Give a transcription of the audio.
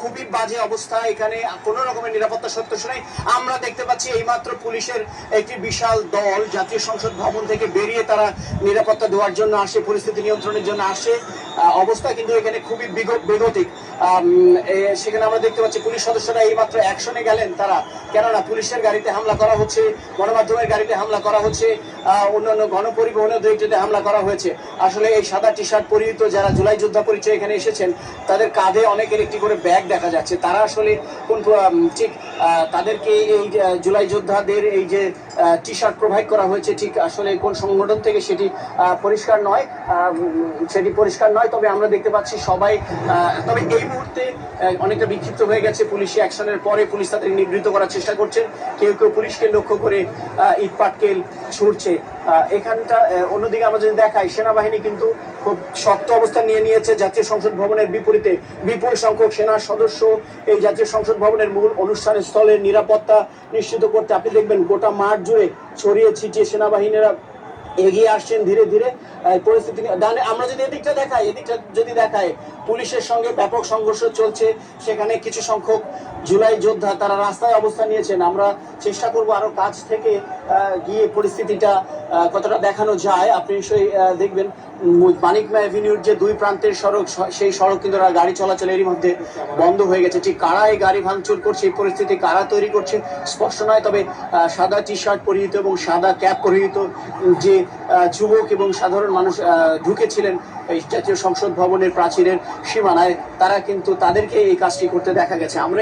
খুবই বাজে অবস্থা। এখানে কোনো রকমের নিরাপত্তা সত্য নেই। আমরা দেখতে পাচ্ছি এইমাত্র পুলিশের একটি বিশাল দল, জাতীয় সংসদ ভবন থেকে বেরিয়ে তারা নিরাপত্তা দেওয়ার জন্য আসে, পরিস্থিতি নিয়ন্ত্রণের জন্য আসে। অবস্থা কিন্তু এখানে খুবই বিগ- বেগতিক। সেখানে আমরা দেখতে পাচ্ছি পুলিশ সদস্যরা এইমাত্র অ্যাকশনে গেলেন। তারা, কেননা পুলিশের গাড়িতে হামলা করা হচ্ছে, গণমাধ্যমের গাড়িতে হামলা করা হচ্ছে অন্যান্য গণপরিবহনের দুইটিতে হামলা করা হয়েছে। আসলে এই সাদা টি শার্ট পরিহিত যারা জুলাই যোদ্ধা পরিচয় এখানে এসেছেন, তাদের কাঁধে অনেকের একটি করে ব্যাগ দেখা যাচ্ছে। তারা আসলে কোন ঠিক তাদেরকে এই জুলাই যোদ্ধাদের এই যে টি শার্ট প্রোভাইড করা হয়েছে, ঠিক আসলে কোন সংগঠন থেকে সেটি পরিষ্কার নয় সেটি পরিষ্কার নয়, তবে আমরা দেখতে পাচ্ছি সবাই তবে এই মুহূর্তে অনেকটা বিক্ষিপ্ত হয়ে গেছে, পুলিশি অ্যাকশনের পরে পুলিশ তাদের নিবৃত্ত করার চেষ্টা করছেন কেউ কেউ পুলিশকে লক্ষ্য করে ইট পাটকেল ছুটছে এখানটা অন্যদিকে আমরা যদি দেখাই, সেনাবাহিনী কিন্তু খুব শক্ত অবস্থান নিয়ে নিয়েছে, জাতীয় সংসদ ভবনের বিপরীতে বিপুল সংখ্যক সেনা সদস্য এই জাতীয় সংসদ ভবনের মূল অনুষ্ঠান স্থলের নিরাপত্তা নিশ্চিত করতে, আপনি দেখবেন গোটা মাঠ জুড়ে ছড়িয়ে ছিটিয়ে সেনাবাহিনীরা এগিয়ে আসছেন ধীরে ধীরে। পরিস্থিতি ডানে আমরা যদি এদিকটা দেখাই, এদিকটা যদি দেখায় পুলিশের সঙ্গে ব্যাপক সংঘর্ষ চলছে। সেখানে কিছু সংখ্যক জুলাই যোদ্ধা তারা রাস্তায় অবস্থান নিয়েছেন। আমরা চেষ্টা করব আরও কাছ থেকে গিয়ে পরিস্থিতিটা কতটা দেখানো যায়। আপনি নিশ্চয়ই দেখবেন মানিকমা অ্যাভিনিউর যে দুই প্রান্তের সড়ক সেই সড়ক কিন্তু গাড়ি চলাচলেরই মধ্যে বন্ধ হয়ে গেছে। ঠিক কারা এই গাড়ি ভাঙচুর করছে, এই পরিস্থিতি কারা তৈরি করছে, স্পষ্ট নয়, তবে সাদা টি শার্ট পরিহিত এবং সাদা ক্যাপ পরিহিত যে যুবক এবং সাধারণ মানুষ ঢুকেছিলেন এই জাতীয় সংসদ ভবনের প্রাচীরের সীমানায়, তারা কিন্তু তাদেরকে এই কাজটি করতে দেখা গেছে। আমরা